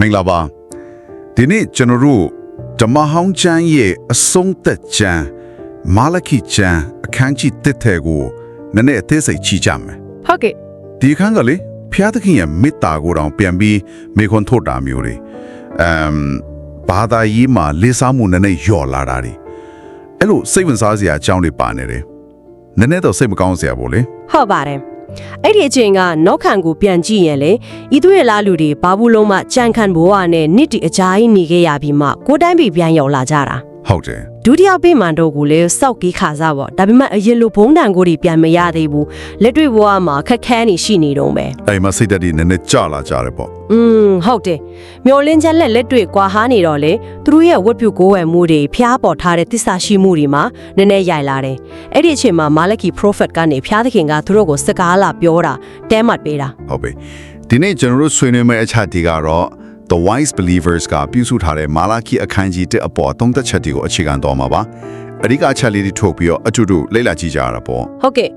မင်္ဂလာပါဒီနေ့ကျွန်တော်တို့ဓမ္မဟောင်းကျမ်းရဲ့အဆုံးသက်ကျမ်းမာလခိကျမ်းအခန်းကြီးတစ်ထဲကိုနည်းနည်းအသေးစိတ်ကြည့်ကြမယ်ဟုတ်ကဲ့ဒီအခန်းကလေဖျားသခင်ရဲ့မေတ္တာကိုတောင်ပြန်ပြီးမေခွန်းထုတ်တာမျိုးတွေအမ်ဘာသာရေးမှာလေးစားမှုနည်းနည်းလျော့လာတာတွေအဲ့လိုစိတ်ဝင်စားစရာအကြောင်းတွေပါနေတယ်နည်းနည်းတော့စိတ်မကောင်းစရာပေါ့လေဟုတ်ပါတယ် အဲ့ဒီအချိန်ကနောက်ခံကိုပြန်ကြည့်ရင်လေဤသူရဲ့လားလူတွေဘာဘူးလုံးမှကြံခံဘဝနဲ့နှစ်တီအကြာကြီးနေခဲ့ရပြီးမှကိုယ်တိုင်းပြည်ပြန်ရောက်လာကြတာဟုတ်တယ် ဒုတိယပိမန်တို့ကလည်းစောက်ကြီးခါစားပေါ့ဒါပေမဲ့အရင်လိုဘုံတန်ကိုတွေပြန်မရသေးဘူးလက်တွေ့ဘဝမှာခက်ခဲနေရှိနေတော့မယ်အဲ့မှာစိတ်ဓာတ်တွေနည်းနည်းကြလာကြတယ်ပေါ့อืมဟုတ်တယ်မျောလင်းချက်လက်လက်တွေ့ကွာဟာနေတော့လေသူတို့ရဲ့ဝတ်ပြုကိုးဝယ်မှုတွေဖျားပေါ်ထားတဲ့သစ္စာရှိမှုတွေမှာနည်းနည်းရိုက်လာတယ်အဲ့ဒီအချိန်မှာမာလကီ prophet ကနေဖျားသခင်ကသူတို့ကိုစကားလာပြောတာတဲမှတ်ပေးတာဟုတ်ပြီဒီနေ့ကျွန်တော်တို့ဆွေးနွေးမယ့်အချက်ဒီကတော့ The Wise Believers ကပြုစုထားတဲ့မာလာခီအခန်းကြီး1အပေါ်သုံးသက်ချက်တွေကိုအခြေခံတော်မှာပါအဓိကအချက်လေးတွေထုတ်ပြီးတော့အတူတူလေ့လာကြည့်ကြရတာပေါ့ဟုတ်ကဲ့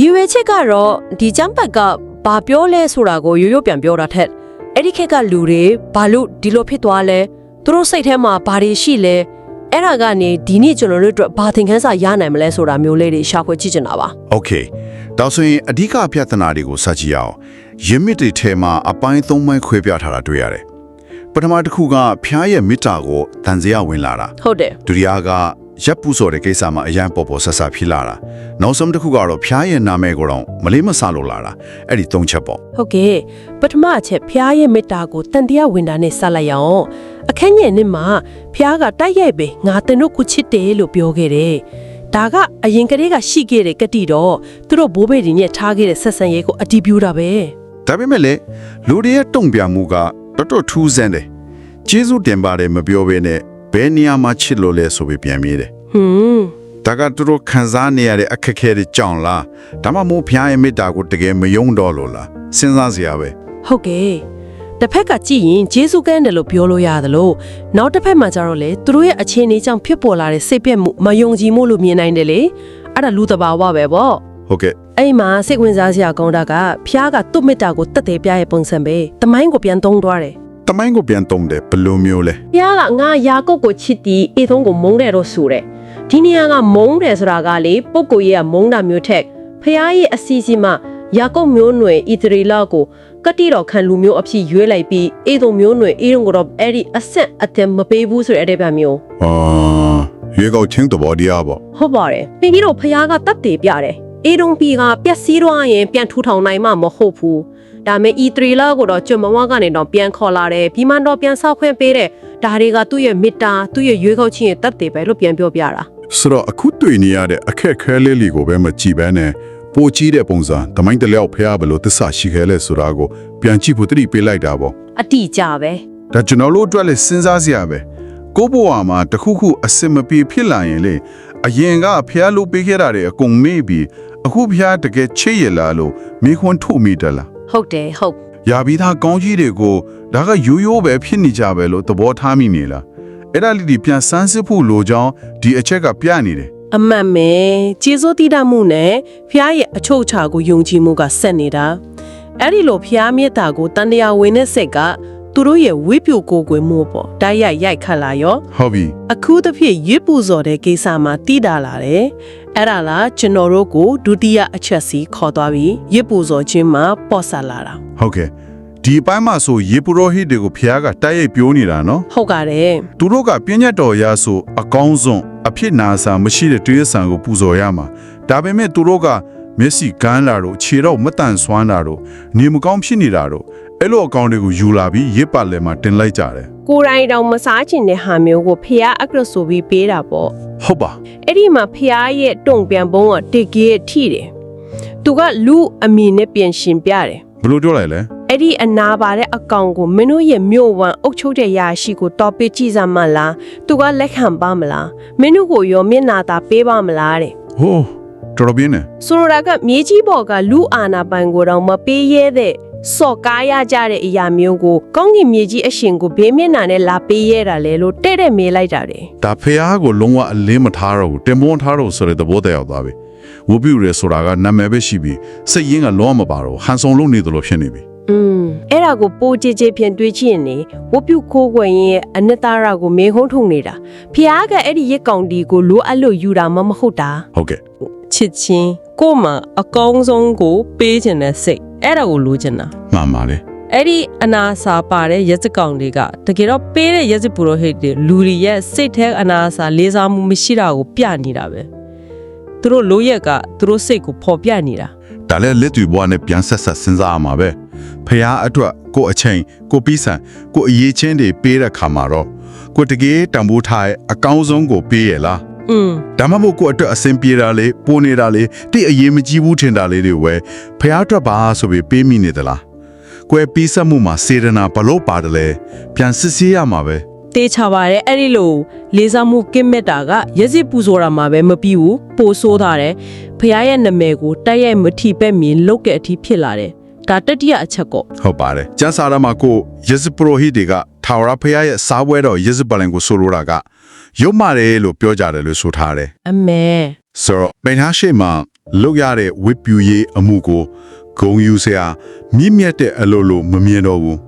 ယူဝဲချက်ကတော့ဒီကျမ်းပတ်ကဘာပြောလဲဆိုတာကိုရိုးရိုးပြန်ပြောတာထက်အဲ့ဒီခက်ကလူတွေဘာလို့ဒီလိုဖြစ်သွားလဲသူတို့စိတ်ထဲမှာဘာတွေရှိလဲအဲ့ဒါကနေဒီနေ့ကျွန်တော်တို့အတွက်ဘာသင်ခန်းစာရနိုင်မလဲဆိုတာမျိုးလေးတွေရှာဖွေကြည့်ချင်တာပါ Okay ဒါဆိုရင်အဓိကပြဿနာတွေကိုစကြည့်ရအောင်ယင်းမြစ်တွေထဲမှာအပိုင်းသုံးပိုင်းခွဲပြထားတာတွေ့ရတယ် ပထမတစ်ခုကဖျားရဲ့မေတ္တာကိုတန်စရာဝင်လာတာဟုတ်တယ်ဒုတိယကရပ်ပူစော်တဲ့ကိစ္စမှာအရန်ပေါ်ပေါ်ဆဆဖြစ်လာတာနောက်ဆုံးတစ်ခုကတော့ဖျားရဲ့နာမည်ကိုတော့မလေးမဆလို့လာတာအဲ့ဒီသုံးချက်ပေါ့ဟုတ်ကဲ့ပထမအချက်ဖျားရဲ့မေတ္တာကိုတန်တရားဝင်တာနဲ့ဆက်လိုက်ရအောင်အခန်းငယ်နဲ့မှာဖျားကတိုက်ရိုက်ပဲငါတင်တို့ကိုချစ်တယ်လို့ပြောခဲ့တယ်ဒါကအရင်ကတည်းကရှိခဲ့တဲ့ကတိတော့သူတို့ဘိုးဘေးတွေနဲ့ထားခဲ့တဲ့ဆက်ဆံရေးကိုအတီးပြူတာပဲဒါပေမဲ့လေလူတွေရဲ့တုံ့ပြန်မှုက တော်တော်ထူးဆန်းတယ်ကျေးဇူးတင်ပါတယ်မပြောဘဲနဲ့ဘယ်နေရာမှာချစ်လို့လဲဆိုပြီးပြန်မြည်တယ်ဟွန်းဒါကသူတို့ခံစားနေရတဲ့အခက်အခဲတွေကြောင့်လားဒါမှမဟုတ်ဖျားရဲ့မေတ္တာကိုတကယ်မယုံတော့လို့လားစဉ်းစားစရာပဲဟုတ်ကဲ့တစ်ဖက်ကကြည့်ရင်ဂျေစုကန်းတယ်လို့ပြောလို့ရတယ်လို့နောက်တစ်ဖက်မှာကျတော့လေသူတို့ရဲ့အခြေအနေကြောင့်ဖြစ်ပေါ်လာတဲ့စိတ်ပြက်မှုမယုံကြည်မှုလို့မြင်နိုင်တယ်လေအဲ့ဒါလူတဘာဝပဲပေါ့ဟုတ်ကဲ့ အဲ့မှာစိတ်ဝင်စားစရာကောင်းတာကဖျားကသူ့မေတ္တာကိုတတ်တယ်ပြရဲ့ပုံစံပဲတမိုင်းကိုပြန်သုံးသွားတယ်တမိုင်းကိုပြန်တုံးတယ်ဘယ်လိုမျိုးလဲဖျားကငါယာကုပ်ကိုချစ်တီအေသုံးကိုမုန်းတယ်လို့ဆိုတယ်ဒီနေရာကမုန်းတယ်ဆိုတာကလေပုပ်ကိုကြီးကမုန်းတာမျိုးထက်ဖျားရဲ့အစီအစဉ်မှာယာကုပ်မျိုးနွယ်ဣသရေလကိုကတိတော်ခံလူမျိုးအဖြစ်ရွေးလိုက်ပြီးအေသုံးမျိုးနွယ်အေရုံကတော့အဲ့ဒီအဆက်အသက်မပေးဘူးဆိုတဲ့အတဲ့ပြမျိုးအာရေကောက်ချင်းတဘောတရားပေါ့ဟုတ်ပါတယ်ပြီးပြီးတော့ဖျားကတတ်တယ်ပြတယ် အေတုံပီကပျက်စီးသွားရင်ပြန်ထူထောင်နိုင်မှမဟုတ်ဘူးဒါမဲ့ဤသရီလာကိုတော့ကျွတ်မဝကနေတော့ပြန်ခေါ်လာတယ်ပြီးမှတော့ပြန်ဆောက်ခွင့်ပေးတယ်ဒါတွေကသူ့ရဲ့မေတ္တာသူ့ရဲ့ရွေးကောက်ခြင်းရဲ့တတ်တယ်ပဲလို့ပြန်ပြောပြတာဆိုတော့အခုတွေ့နေရတဲ့အခက်အခဲလေးလီကိုပဲမကြည့်ဘဲနဲ့ပိုကြီးတဲ့ပုံစံတမိုင်းတလျောက်ဖျားဘယ်လိုသစ္စာရှိခဲလဲဆိုတာကိုပြန်ကြည့်ဖို့တတိပေးလိုက်တာပေါ့အတိကြပဲဒါကျွန်တော်တို့အတွက်လည်းစဉ်းစားစရာပဲကိုဘဝမှာတစ်ခုခုအစင်မပြေဖြစ်လာရင်လေအရင်ကဖျားလို့ပေးခဲ့တာတွေအကုန်မေ့ပြီး အခုဖျားတကယ်ချစ်ရလားလို့မိခွန်းထုတ်မိတယ်လားဟုတ်တယ်ဟုတ်ရာပြီးသားကောင်းကြီးတွေကိုဒါကရိုးရိုးပဲဖြစ်နေကြပဲလို့သဘောထားမိနေလားအဲ့ဒါလေးဒီပြန်စမ်းစစ်ဖို့လိုကြောင်းဒီအချက်ကပြနေတယ်အမှန်ပဲကျေစိုးတိတတ်မှုနဲ့ဖျားရဲ့အချုပ်ချာကိုယုံကြည်မှုကဆက်နေတာအဲ့ဒီလိုဖျားမြတ်တာကိုတန်တရားဝင်တဲ့စိတ်က သူတို့ရဲ့ဝိပုကိုယ်ကွယ်မှုပေါ့တိုက်ရိုက်ရိုက်ခတ်လာရောဟုတ်ပြီအခုတစ်ဖြစ်ရွတ်ပူဇော်တဲ့ကိစ္စမှာတိတာလာတယ်။အဲ့ဒါလားကျွန်တော်တို့ကိုဒုတိယအချက်စီခေါ်သွားပြီးရွတ်ပူဇော်ခြင်းမှာပေါ်ဆလာတာဟုတ်ကဲ့ဒီအပိုင်းမှာဆိုယေပူရောဟိတ်တွေကိုဖျားကတိုက်ရိုက်ပြောနေတာနော်။ဟုတ်ကတယ်သူတို့ကပြည့်ညတ်တော်ရဆိုအကောင်းဆုံးအဖြစ်နာဆာမရှိတဲ့တရွေးဆန်ကိုပူဇော်ရမှာဒါပေမဲ့သူတို့ကမျက်စိကန်းလာတော့ခြေတော့မတန်ဆွမ်းတာတော့နေမကောင်းဖြစ်နေတာတော့ အဲ့လိုအကောင့်တွေကိုယူလာပြီးရစ်ပတ်လဲမှာတင်လိုက်ကြတယ်။ကိုယ်တိုင်တောင်မစားချင်တဲ့ဟာမျိုးကိုဖះအကရဆိုပြီးပေးတာပေါ့ဟုတ်ပါ။အဲ့ဒီမှာဖះရဲ့တုံ့ပြန်ပုံးကတေကြီးရဲ့ထိတယ်။သူကလူအမည်နဲ့ပြင်ရှင်ပြတယ်ဘယ်လိုပြောလိုက်လဲ။အဲ့ဒီအနာပါတဲ့အကောင်ကိုမင်းတို့ရဲ့မြို့ဝန်အုပ်ချုပ်တဲ့ယာရှိကိုတော်ပေးကြည့်စမ်းမလား။သူကလက်ခံပါမလား။မင်းတို့ကိုရောမျက်နာသာပေးပါမလားတဲ့။ဟိုးတော်တော်ပြင်းနေဆိုလိုတာကမြေကြီးပေါ်ကလူအာနာပိုင်ကိုတော့မပေးရဲတဲ့ စော့ကားရကြတဲ့အရာမျိုးကိုကောင်းကင်မြေကြီးအရှင်ကိုဘေးမျက်နှာနဲ့လာပေးရတာလေလို့တဲ့တဲ့မေးလိုက်တာတယ်ဒါဖះကိုလုံးဝအလင်းမထားတော့ဘူးတင်မွန်ထားတော့ဆိုတဲ့သဘောတရားသွားပြီဝုပြူရဲဆိုတာကနာမည်ပဲရှိပြီးစိတ်ရင်းကလုံးဝမပါတော့ဟန်ဆောင်လုံးနေသလိုဖြစ်နေပြီอืมအဲ့ဒါကိုပိုကြည်ကြည်ဖြင့်တွေးကြည့်ရင်လေဝတ်ပြုခိုးကွယ်ရင်ရဲ့အနှစ်သာရကိုမေခုံးထုံနေတာဖျားကအဲ့ဒီရက်ကောင်ဒီကိုလိုအပ်လို့ယူတာမှမဟုတ်တာဟုတ်ကဲ့ ချစ်ချင်းကို့မှာအကောင်းဆုံးကိုပေးခြင်းတဲ့စိတ်အဲ့ဒါကိုလိုချင်တာမှန်ပါလေအဲ့ဒီအနာစာပါတဲ့ရက်စကောင်တွေကတကယ်တော့ပေးတဲ့ရက်စပူရောဟိတ်တွေလူတွေရဲ့စိတ်แท้အနာစာလေးစားမှုမရှိတာကိုပြနေတာပဲသူတို့လိုရက်ကသူတို့စိတ်ကိုပေါ်ပြနေတာဒါလည်းလက်တွေဘွားနဲ့ပြန်ဆက်ဆက်စဉ်းစားရမှာပဲဖះအတွက်ကိုအချိန်ကိုပြီးဆန်ကိုအရေးချင်းတွေပေးတဲ့ခါမှာတော့ကိုတကယ်တံပိုးထားရဲ့အကောင်းဆုံးကိုပေးရလား อืมဒါမှမဟုတ်ကိုအတွက်အဆင်ပြေတာလေပိုနေတာလေတိအရေးမကြီးဘူးထင်တာလေးတွေဝဲဖះအတွက်ပါဆိုပြီးပေးမိနေသလားကိုယ်ပြီးဆက်မှုမှာစေရနာဘလို့ပါတယ်လဲပြန်စစ်ဆေးရမှာပဲတေးချပါတယ်အဲ့ဒီလိုလေးစားမှုကင်းမဲ့တာကရက်စစ်ပူဆိုတာမှာပဲမပြီးဘူးပိုဆိုးတာတယ်ဖះရဲ့နာမည်ကိုတိုက်ရိုက်မထီပဲ့မြင်လုတ်ကအထိဖြစ်လာတယ်ဒါတတိယအချက်ကောဟုတ်ပါတယ်ကျန်းစာရမှာကိုယေဇပရိုဟိတွေကထာဝရဖះရဲ့စားပွဲတော်ယေဇပလင်ကိုဆိုလိုတာက ရုပ်မာတယ်လို့ပြောကြတယ်လို့ဆိုထားတယ်အမေဆိုတော့ပင်ဟာရှိမှာလောက်ရတဲ့ဝိပူရေးအမှုကိုဂုံယူစရာမြင့်မြတ်တဲ့အလိုလိုမမြင်တော့ဘူး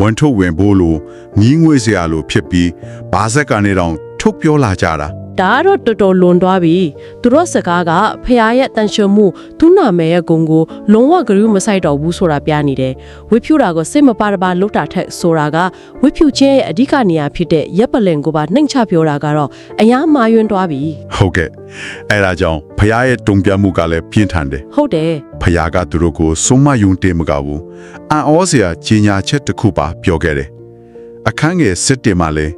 ဝန်ထုတ်ဝင်ဖို့လိုညီးငွေစရာလိုဖြစ်ပြီးဘာဆက်ကနေတော့ထုတ်ပြောလာကြတာ ဒါကတော့တော်တော်လွန်သွားပြီသူတို့စကားကဖះရဲ့တန်ရှုံမှုသူ့နာမည်ရဲ့ဂုံကိုလုံးဝဂရုမစိုက်တော့ဘူးဆိုတာပြနေတယ်ဝိဖြူတာကိုစိတ်မပါတပါလုတ်တာထက်ဆိုတာကဝိဖြူချင်းရဲ့အဓိကနေရာဖြစ်တဲ့ရက်ပလင်ကိုပါနှိမ်ချပြောတာကတော့အယားမာယွန်းသွားပြီဟုတ်ကဲ့အဲဒါကြောင့်ဖះရဲ့တုံ့ပြန်မှုကလည်းပြင်းထန်တယ်ဟုတ်တယ်ဖះကသူတို့ကိုစုံမယုံတင်မကဘူးအံ့ဩစရာကြီးညာချက်တစ်ခုပါပြောခဲ့တယ်အခန်းငယ်စစ်တင်မှာလည်း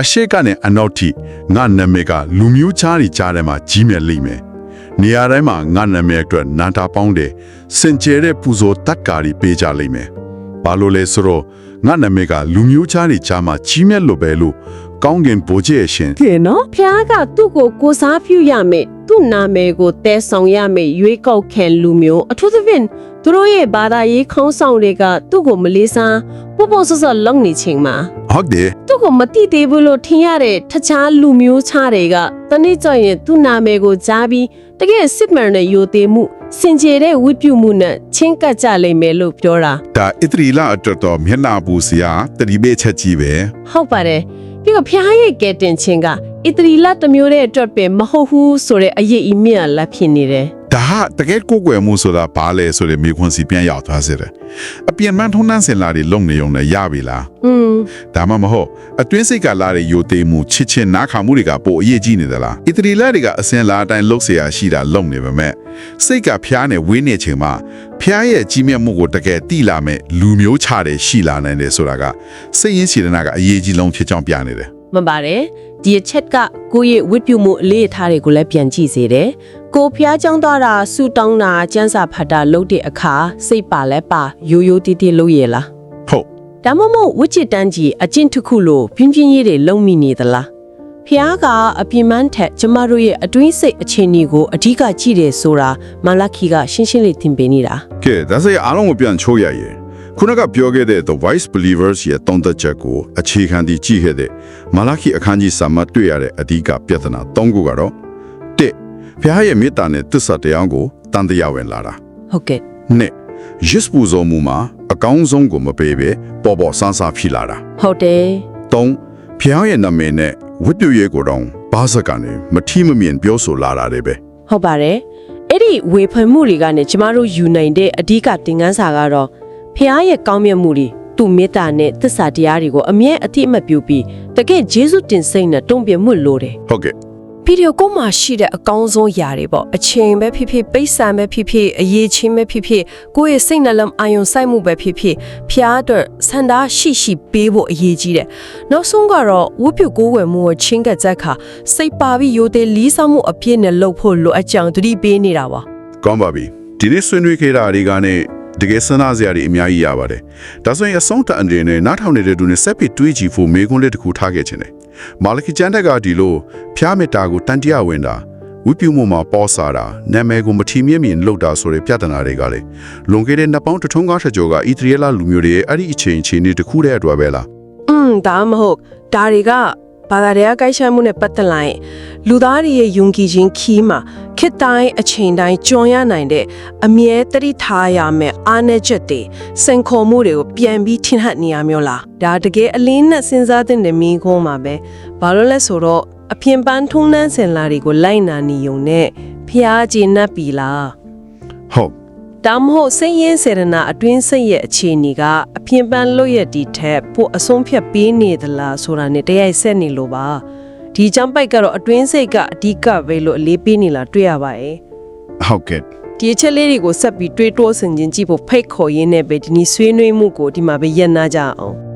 အရှိကနဲ့အနောက်ထိငါနာမည်ကလူမျိုးချားတွေကြားထဲမှာကြီးမြတ်လိမ့်မယ်နေရာတိုင်းမှာငါနာမည်အတွက်နန္တာပေါင်းတယ်စင်ကြဲတဲ့ပူဇော်တတ်ကာတွေပေးကြလိမ့်မယ်ဘာလို့လဲဆိုတော့ငါနာမည်ကလူမျိုးချားတွေကြားမှာကြီးမြတ်လို့ပဲလို့ကောင်းကင်ဘိုးကျဲရှင်ကဲနော်ဖះကသူ့ကိုကိုစားပြုရမယ်သူ့နာမည်ကိုတဲဆောင်ရမယ်ရွေးကောက်ခံလူမျိုးအထူးသဖြင့်သူတို့ရဲ့ဘာသာရေးခေါင်းဆောင်တွေကသူ့ကိုမလေးစားပို့ပို့ဆော့ဆော့လုံနေချိန်မှာ ဟုတ်တယ်သူ့ကိုမတိသေးဘူးလို့ထင်ရတဲ့တခြားလူမျိုးခြားတွေကတနေ့ကျရင်သူ့နာမည်ကိုကြားပြီးတကယ်စစ်မှန်တဲ့ယိုသေးမှုစင်ကြယ်တဲ့ဝိပုမှုနဲ့ချင်းကပ်ကြလိမ့်မယ်လို့ပြောတာဒါဣတရီလာအတွက်တော့မျက်နှာပူစရာတတိပေးချက်ကြီးပဲဟုတ်ပါတယ်ပြီးတော့ဖျားရဲ့ကဲတင်ချင်းကအီတရီလာတစ်မျိုးတဲ့အတွက်ပင်မဟုတ်ဘူးဆိုတဲ့အရေးအမြင့်လက်ဖြစ်နေတယ် ဒါဟာတကယ်ကိုယ်ကွယ်မှုဆိုတာဘာလဲဆိုတဲ့မိခွန်းစီပြန်ရောက်သွားစေတယ်အပြင်မှန်ထုံးနှန်းစင်လာတွေလုံနေုံနဲ့ရပြီလား อืม ဒါမှမဟုတ်အတွင်းစိတ်ကလာတဲ့ယိုသေးမှုချစ်ချင်းနားခါမှုတွေကပိုအရေးကြီးနေသလားဣတရီလာတွေကအစင်လာအတိုင်းလှုပ်เสียရှိတာလုံနေပါမဲ့စိတ်ကဖျားနေဝင်းနေချိန်မှာဖျားရဲ့ကြီးမြတ်မှုကိုတကယ်တိလာမဲ့လူမျိုးချတယ်ရှိလာနိုင်တယ်ဆိုတာကစိတ်ရင်းစီရနာကအရေးကြီးဆုံးဖြစ်ကြောင်းပြနေတယ် မှန်ပါတယ်ဒီအချက်ကကိုယ့်ရဲ့ဝိပုမှုအလေးအထားတွေကိုလည်းပြန်ကြည့်စေတယ် ကိုဖျားကြောင်းသွားတာဆူတောင်းတာစံစာဖတ်တာလုပ်တဲ့အခါစိတ်ပါလဲပါရိုးရိုးတီးတီးလုပ်ရလားဟုတ်ဒါမှမဟုတ်ဝိချစ်တန်းကြီးအကျင့်တစ်ခုလို့ပြင်းပြင်းရေးတွေလုံမိနေသလားဖျားကအပြင်းမန်းထက်ကျမတို့ရဲ့အတွင်းစိတ်အခြေအနေကိုအဓိကကြည့်တယ်ဆိုတာမလာခီကရှင်းရှင်းလေးသင်ပေးနေတာကဲဒါဆိုရင်အားလုံးကိုပြန်ချိုးရရဲ့ခုနကပြောခဲ့တဲ့ The Wise Believers ရဲ့တုံးသက်ချက်ကိုအခြေခံတည်ကြည့်ခဲ့တဲ့မလာခိအခန်းကြီးစာမတွေ့ရတဲ့အဓိကပြဿနာ၃ခုကတော့ ၁ဖျားရဲ့မေတ္တာနဲ့သစ္စာတရားကိုတန်တရားဝင်လာတာဟုတ်ကဲ့၂ယစ်ပူဇော်မှုမှာအကောင်းဆုံးကိုမပေးပဲပေါ်ပေါ်ဆန်းဆန်းဖြစ်လာတာဟုတ်တယ်၃ဖျားရဲ့နာမည်နဲ့ဝတ္တရွေကိုတော့ဘာစကနေမထီမမြင်ပြောဆိုလာတာတွေပဲဟုတ်ပါတယ်အဲ့ဒီဝေဖန်မှုတွေကနေကျမတို့ယူနိုင်တဲ့အဓိကသင်ခန်းစာကတော့ဖျားရဲ့ကောင်းမြတ်မှုတွေသူမေတ္တာနဲ့သစ္စာတရားတွေကိုအမြဲအတိအမှတ်ပြုပြီးတကယ်ဂျေဇုတင်စိတ်နဲ့တုံ့ပြန်မှုလိုတယ်ဟုတ်ကဲ့ ဗီဒီယိုကိုမှရှိတဲ့အကောင်းဆုံးຢာတွေပေါ့အချိန်ပဲဖြစ်ဖြစ်ပိတ်ဆံပဲဖြစ်ဖြစ်အရေးချင်းပဲဖြစ်ဖြစ်ကိုယ့်ရဲ့စိတ်နှလုံးအာရုံစိုက်မှုပဲဖြစ်ဖြစ်ဖျားအတွက်စန္ဒာရှိရှိပေးဖို့အရေးကြီးတယ်နောက်ဆုံးကတော့ဝတ်ပြုကိုးဝယ်မှုကိုချင်းကပ်ချက်ခါစိတ်ပါပြီးရိုသေလီးဆောင်မှုအပြည့်နဲ့လှုပ်ဖို့လိုအပ်ကြောင်းသတိပေးနေတာပါကောင်းပါပြီဒီနေ့ဆွေးနွေးခဲ့တာတွေကနေ တကယ်စဉ်းစားစရာတွေအများကြီးရပါတယ်ဒါဆိုရင်အဆုံးတန်အနေနဲ့နားထောင်နေတဲ့သူနဲ့ဆက်ပြီးတွေးကြည့်ဖို့မေးခွန်းလေးတစ်ခုထားခဲ့ခြင်းတယ်မာလကီကျန်တက်ကဒီလိုဖျားမေတ္တာကိုတန်တရားဝင်တာဝိပုမှုမှာပေါ်စားတာနာမည်ကိုမထီမြင့်မြင်လုပ်တာဆိုတဲ့ပြဿနာတွေကလေလွန်ခဲ့တဲ့နှစ်ပေါင်းတစ်ထုံးကားထကြောကဣသရေလလူမျိုးတွေရဲ့အဲ့ဒီအချိန်အချိန်တွေတစ်ခုတည်းအတွက်ပဲလားอืมဒါမဟုတ်ဒါတွေကဘာသာတရားကိုက်ရှာမှုနဲ့ပတ်သက်လာရင်လူသားတွေရဲ့ယုံကြည်ခြင်းခီးမှာ ခေတ်တိုင်းအချိန်တိုင်းကြုံရနိုင်တဲ့အမြဲတတိထားရမယ်အားနည်းချက်တွေစင်ခေါ်မှုတွေကိုပြန်ပြီးထင်ဟပ်နေရမျိုးလားဒါတကယ်အလင်းနဲ့စဉ်းစားတဲ့မိခုံးမှာပဲဘာလို့လဲဆိုတော့အပြင်ပန်းထုံးနှန်းစင်လာတွေကိုလိုက်နာနေုံနဲ့ဖျားကျေနပ်ပြီလားဟုတ်ဒါမဟုတ်စိတ်ရင်းစေရနာအတွင်းစိတ်ရဲ့အခြေအနေကအပြင်ပန်းလို့ရဒီထက်ပိုအဆုံးဖြတ်ပေးနေသလားဆိုတာနဲ့တရိုက်ဆက်နေလို့ပါ ဒီចောင်းပိုက်ကတော့အတွင်းစိတ်ကအဓိကပဲလို့အလေးပေးနေလားတွေ့ရပါရဲ့ဟုတ်ကဲ့ဒီအချက်လေးတွေကိုဆက်ပြီးတွေးတောဆင်ခြင်ကြည့်ဖို့ဖိတ်ခေါ်ရင်းနဲ့ပဲဒီနေ့ဆွေးနွေးမှုကိုဒီမှာပဲရပ်နာကြအောင်